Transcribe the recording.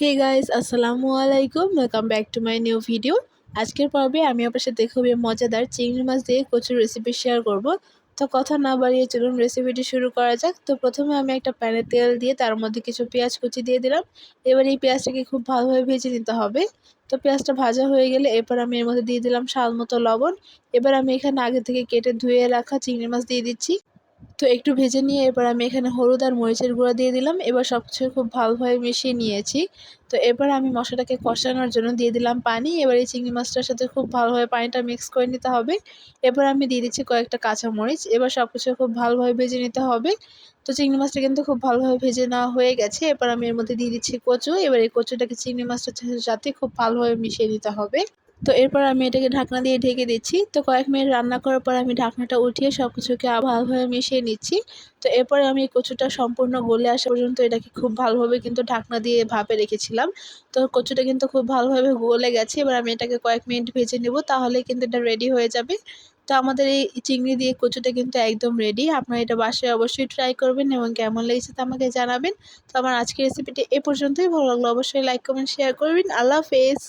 হে guys আসসালামু আলাইকুম। Welcome back to my new video আজকের পর্বে আমি আপনার সাথে খুবই মজাদার চিংড়ি মাছ দিয়ে কচুর রেসিপি শেয়ার করব। তো কথা না বাড়িয়ে চলুন রেসিপিটি শুরু করা যাক। তো প্রথমে আমি একটা প্যানে তেল দিয়ে তার মধ্যে কিছু পেঁয়াজ কুচি দিয়ে দিলাম। এবার এই পেঁয়াজটাকে খুব ভালোভাবে ভেজে নিতে হবে। তো পেঁয়াজটা ভাজা হয়ে গেলে এরপর আমি এর মধ্যে দিয়ে দিলাম স্বাদ মতো লবণ। এবার আমি এখানে আগে থেকে কেটে ধুয়ে রাখা চিংড়ি মাছ দিয়ে দিচ্ছি। তো একটু ভেজে নিয়ে এবার আমি এখানে হলুদ আর মরিচের গুঁড়া দিয়ে দিলাম। এবার সব কিছু খুব ভালোভাবে মিশিয়ে নিয়েছি। তো এবার আমি মশলাটাকে কষানোর জন্য দিয়ে দিলাম পানি। এবার এই চিংড়ি মাছটার সাথে খুব ভালোভাবে পানিটা মিক্স করে নিতে হবে। এবার আমি দিয়ে দিচ্ছি কয়েকটা কাঁচামরিচ। এবার সব কিছু খুব ভালোভাবে ভেজে নিতে হবে। তো চিংড়ি মাছটা কিন্তু খুব ভালোভাবে ভেজে নেওয়া হয়ে গেছে। এবার আমি এর মধ্যে দিয়ে দিচ্ছি কচু। এবার এই কচুটাকে চিংড়ি মাছটার সাথে খুব ভালোভাবে মিশিয়ে নিতে হবে। তো এরপর আমি এটাকে ঢাকনা দিয়ে ঢেকে দিচ্ছি। তো কয়েক মিনিট রান্না করার পর আমি ঢাকনাটা উঠিয়ে সব কিছুকে ভালোভাবে মিশিয়ে নিচ্ছি। তো এরপরে আমি কচুটা সম্পূর্ণ গলে আসা পর্যন্ত এটাকে খুব ভালোভাবে কিন্তু ঢাকনা দিয়ে ভাপে রেখেছিলাম। তো কচুটা কিন্তু খুব ভালোভাবে গলে গেছে। এবার আমি এটাকে কয়েক মিনিট ভেজে নেব, তাহলে কিন্তু এটা রেডি হয়ে যাবে। তো আমাদের এই চিংড়ি দিয়ে কচুটা কিন্তু একদম রেডি আপনারা এটা বাসায় অবশ্যই ট্রাই করবেন এবং কেমন লেগেছে তো আমাকে জানাবেন। তো আমার আজকের রেসিপিটি এ পর্যন্তই। ভালো লাগল অবশ্যই লাইক কমেন্ট শেয়ার করবেন। আল্লাহ হাফেজ।